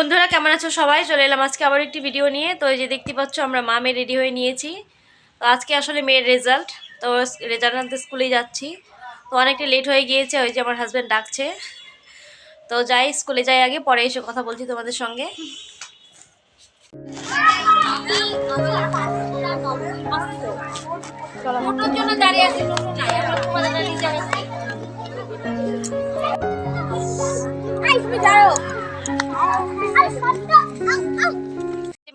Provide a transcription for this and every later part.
বন্ধুরা, কেমন আছো সবাই? চলে এলাম আজকে আবার একটি ভিডিও নিয়ে। তো এই যে দেখতে পাচ্ছ, আমরা মা মেয়ে রেডি হয়ে নিয়েছি। তো আজকে আসলে মেয়ের রেজাল্ট তো রেজাল্ট আনতে স্কুলেই যাচ্ছি। তো অনেকটা লেট হয়ে গিয়েছে, ওই যে আমার হাজব্যান্ড ডাকছে। তো যাই স্কুলে যাই আগে, পরে এসে কথা বলছি তোমাদের সঙ্গে। জন্য দাঁড়িয়ে যাও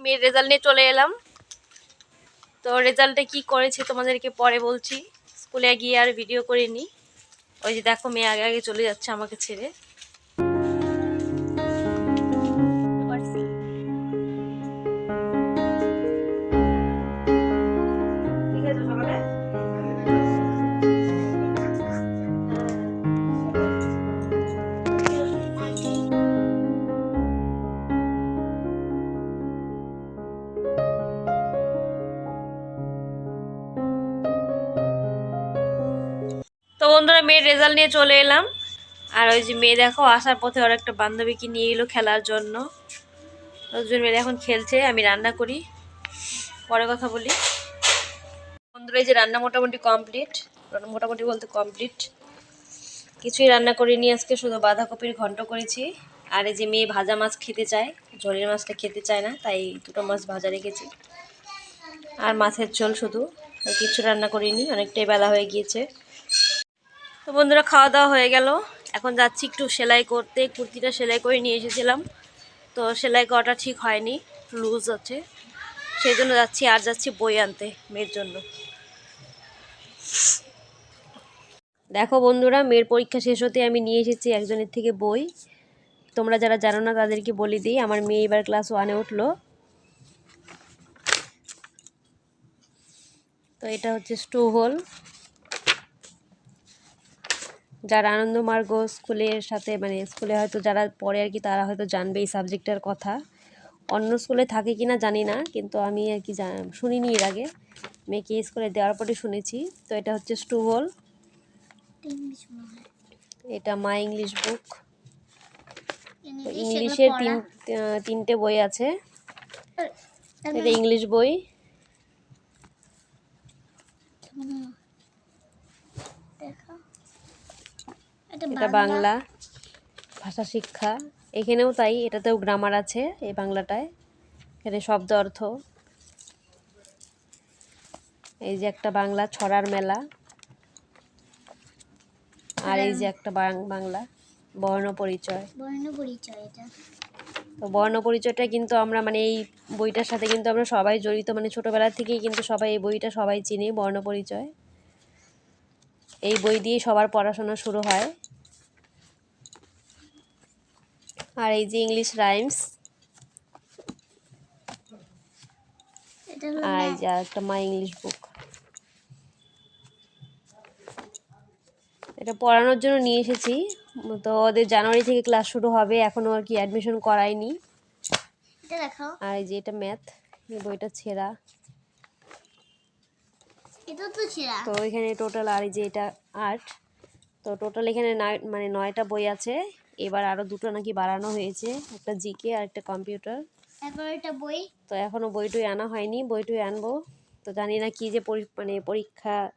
মেয়ের রেজাল্ট নিয়ে চলে এলাম। তো রেজাল্টে কি করেছে তোমাদেরকে পরে বলছি। স্কুলে গিয়ে আর ভিডিও করিনি। ওই যে দেখো মেয়ে আগে আগে চলে যাচ্ছে আমাকে ছেড়ে। বন্ধুরা, মেয়ের রেজাল্ট নিয়ে চলে এলাম। আর ওই যে মেয়ে দেখো, আসার পথে ওর একটা বান্ধবীকে নিয়ে এলো খেলার জন্য। দুজন মেয়ে এখন খেলছে, আমি রান্না করি। পরে কথা বলি। বন্ধুরা, এই যে রান্না মোটামুটি কমপ্লিট মোটামুটি বলতে কমপ্লিট কিছুই রান্না করিনি আজকে, শুধু বাঁধাকপির ঘন্ট করেছি। আর এই যে মেয়ে ভাজা মাছ খেতে চায়, ঝোলের মাছটা খেতে চায় না, তাই দুটো মাছ ভাজা রেখেছি। আর মাছের ঝোল শুধু কিছু রান্না করিনি, অনেকটাই বেলা হয়ে গিয়েছে। তো বন্ধুরা খাওয়া দাওয়া হয়ে গেল। এখন যাচ্ছি একটু সেলাই করতে। কুর্তিটা সেলাই করে নিয়ে এসেছিলাম। তো সেলাই করাটা ঠিক হয়নি লুজ আছে। সেই জন্য যাচ্ছি, আর যাচ্ছি বই আনতে মেয়ের জন্য। দেখো বন্ধুরা, মেয়ের পরীক্ষা শেষ হতে আমি নিয়ে এসেছি একজনের থেকে বই। তোমরা যারা জানো না, তাদেরকে বলে দিই, আমার মেয়ে এবার ক্লাস ওয়ানে উঠল। তো এটা হচ্ছে স্টু হোল। যারা আনন্দমার্গ স্কুলের সাথে মানে স্কুলে হয়তো যারা পড়ে আর কি তারা হয়তো জানবে এই সাবজেক্টের কথা। অন্য স্কুলে থাকে কি না জানি না কিন্তু আমি আর কি জান- শুনিনি এর আগে। মেয়েকে স্কুলে দেওয়ার পরে শুনেছি। তো এটা হচ্ছে স্টুবল এটা মাই ইংলিশ বুক। ইংলিশের তিন তিনটে বই আছে। এটা ইংলিশ বই। এটা বাংলা। ভাষা শিক্ষা। এখানেও তাই এটাতেও গ্রামার আছে এই বাংলাটায়। এখানে শব্দ অর্থ। এই যে একটা বাংলা ছড়ার মেলা। আর এই যে একটা বাংলা বর্ণ পরিচয়। বর্ণ পরিচয় এটা। তো বর্ণ পরিচয়টা কিন্তু আমরা মানে এই বইটার সাথে কিন্তু আমরা সবাই জড়িত। মানে ছোটোবেলা থেকেই কিন্তু সবাই এই বইটা সবাই চিনি বর্ণ পরিচয়। এই বই দিয়ে সবার পড়াশোনা শুরু হয়। আর এই যে ইংলিশ রাইমস আর এই যে একটা মাই ইংলিশ বুক এটা পড়ানোর জন্য নিয়ে এসেছি। তো ওদের জানুয়ারি থেকে ক্লাস শুরু হবে। এখনও আর কি অ্যাডমিশন করায়নি। আর এই যে এটা ম্যাথ এই বইটা ছেঁড়া। তো এখানে টোটাল আর এই যে এটা আট তো টোটাল এখানে নয় মানে নয়টা বই আছে। এবার আরও দুটো নাকি বাড়ানো হয়েছে একটা জিকে আর একটা কম্পিউটার। বই। তো এখনও বইটই আনা হয়নি বইটই আনব। তো জানি না কী যে পরি- মানে পরীক্ষা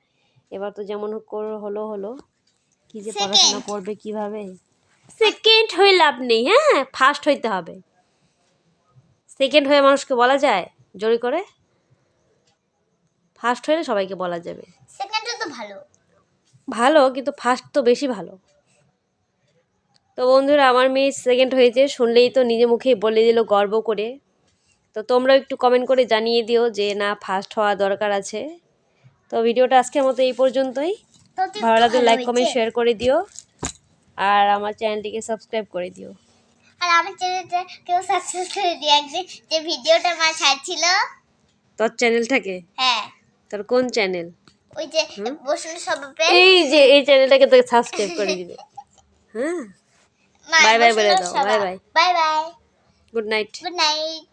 এবার তো যেমন হলো হলো। কী যে পড়াশোনা করবে কীভাবে? সেকেন্ড হয়ে লাভ নেই হ্যাঁ? ফার্স্ট হইতে হবে। সেকেন্ড হয়ে মানুষকে বলা যায় জোরে করে। ফার্স্ট হলে সবাইকে বলা যাবে। সেকেন্ডটা তো ভালো। ভালো কিন্তু ফার্স্ট তো বেশি ভালো। তো বন্ধুরা আমার মেয়ে সেকেন্ড হয়েছে শুনলেই তো নিজে মুখেই বলে দিল গর্ব করে। তো তোমরাও একটু কমেন্ট করে জানিয়ে দিও যে না ফার্স্ট হওয়া দরকার আছে। তো ভিডিওটা আজকের মতো এই পর্যন্তই। ভালো লাগলে লাইক কমেন্ট শেয়ার করে দিও। আর আমার চ্যানেলটিকে সাবস্ক্রাইব করে দিও। আর আমার চ্যানেলটা কেউ সাবস্ক্রাইব করে দিয়ে একদিন যে ভিডিওটা মা ছাড়ছিল। তোর চ্যানেলটাকে হ্যাঁ। তোর কোন চ্যানেল ওই যে বসুন সবাবে এই যে এই চ্যানেলটাকে তোকে সাবস্ক্রাইব করে দিবে। হ্যাঁ? বাই বাই বলে দাও, bye bye bye bye good night good night